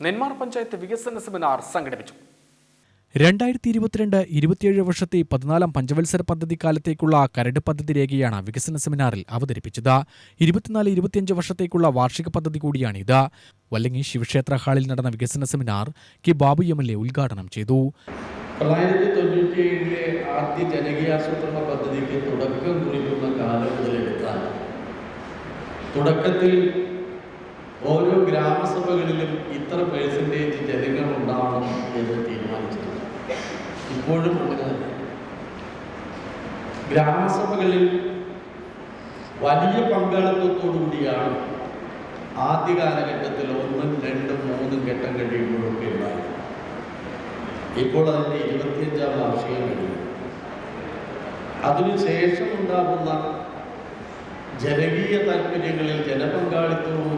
നെന്മാർ പഞ്ചായത്ത് വികസന സെമിനാർ സംഘടിപ്പിച്ചു. രണ്ടായിരത്തി ഇരുപത്തിരണ്ട് ഇരുപത്തിയേഴ് വർഷത്തെ പതിനാലാം പഞ്ചവത്സര പദ്ധതി കാലത്തേക്കുള്ള കരട് പദ്ധതി രേഖയാണ് വികസന സെമിനാറിൽ അവതരിപ്പിച്ചത്. ഇരുപത്തിനാല് ഇരുപത്തിയഞ്ച് വർഷത്തേക്കുള്ള വാർഷിക പദ്ധതി കൂടിയാണിത്. വല്ലങ്ങി ശിവക്ഷേത്ര ഹാളിൽ നടന്ന വികസന seminar K Babu M L A ഉദ്ഘാടനം ചെയ്തു. തൊള്ളായിരത്തി തൊണ്ണൂറ്റി ഏഴിലെ ആദ്യ ജനകീയാസൂത്രണ പദ്ധതിക്ക് തുടക്കം കുറിക്കുന്ന കാലം മുതലെടുത്താൽ തുടക്കത്തിൽ ഓരോ ഗ്രാമസഭകളിലും ഇത്ര പേഴ്സന്റേജ് ജനങ്ങൾ ഉണ്ടാവണം എന്ന് തീരുമാനിച്ചിട്ടുണ്ട്. ഇപ്പോഴും അങ്ങനെ തന്നെ. ഗ്രാമസഭകളിൽ വലിയ പങ്കാളിത്തത്തോടുകൂടിയാണ് ആദ്യ കാലഘട്ടത്തിൽ ഒന്നും രണ്ടും മൂന്നും ഘട്ടം കഴിയുമ്പോഴൊക്കെ ഉണ്ടായിരുന്നു ഇപ്പോൾ അതിന്റെ ഇരുപത്തിയഞ്ചാം വാർഷികം കഴിഞ്ഞു. അതിനുശേഷം ഉണ്ടാകുന്ന ജനകീയ താല്പര്യങ്ങളിൽ ജനപങ്കാളിത്തവും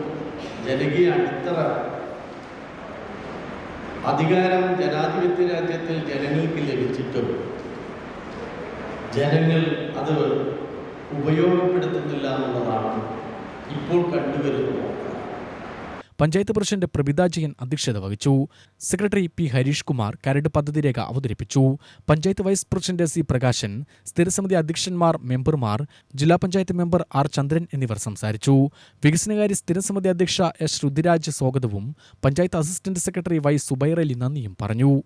ജനകീയ അടിത്തറ അധികാരം ജനാധിപത്യ രാജ്യത്തിൽ ജനങ്ങൾക്ക് ലഭിച്ചിട്ടും ജനങ്ങൾ അത് ഉപയോഗപ്പെടുത്തുന്നില്ല എന്നുള്ളതാണ് ഇപ്പോൾ കണ്ടുവരുന്നത് പഞ്ചായത്ത് പ്രസിഡന്റ് പ്രഭിത ജയൻ അധ്യക്ഷത വഹിച്ചു. സെക്രട്ടറി പി ഹരീഷ് കുമാർ കരട് പദ്ധതി രേഖ അവതരിപ്പിച്ചു. Panchayat vice president C Prakashan സ്ഥിരസമിതി അധ്യക്ഷന്മാർ മെമ്പർമാർ ജില്ലാ പഞ്ചായത്ത് മെമ്പർ ആർ ചന്ദ്രൻ എന്നിവർ സംസാരിച്ചു. വികസനകാര്യ സ്ഥിരസമിതി അധ്യക്ഷ എസ് രുദ്രാജ് സ്വാഗതവും panchayat assistant secretary Y Zubairali നന്ദിയും പറഞ്ഞു.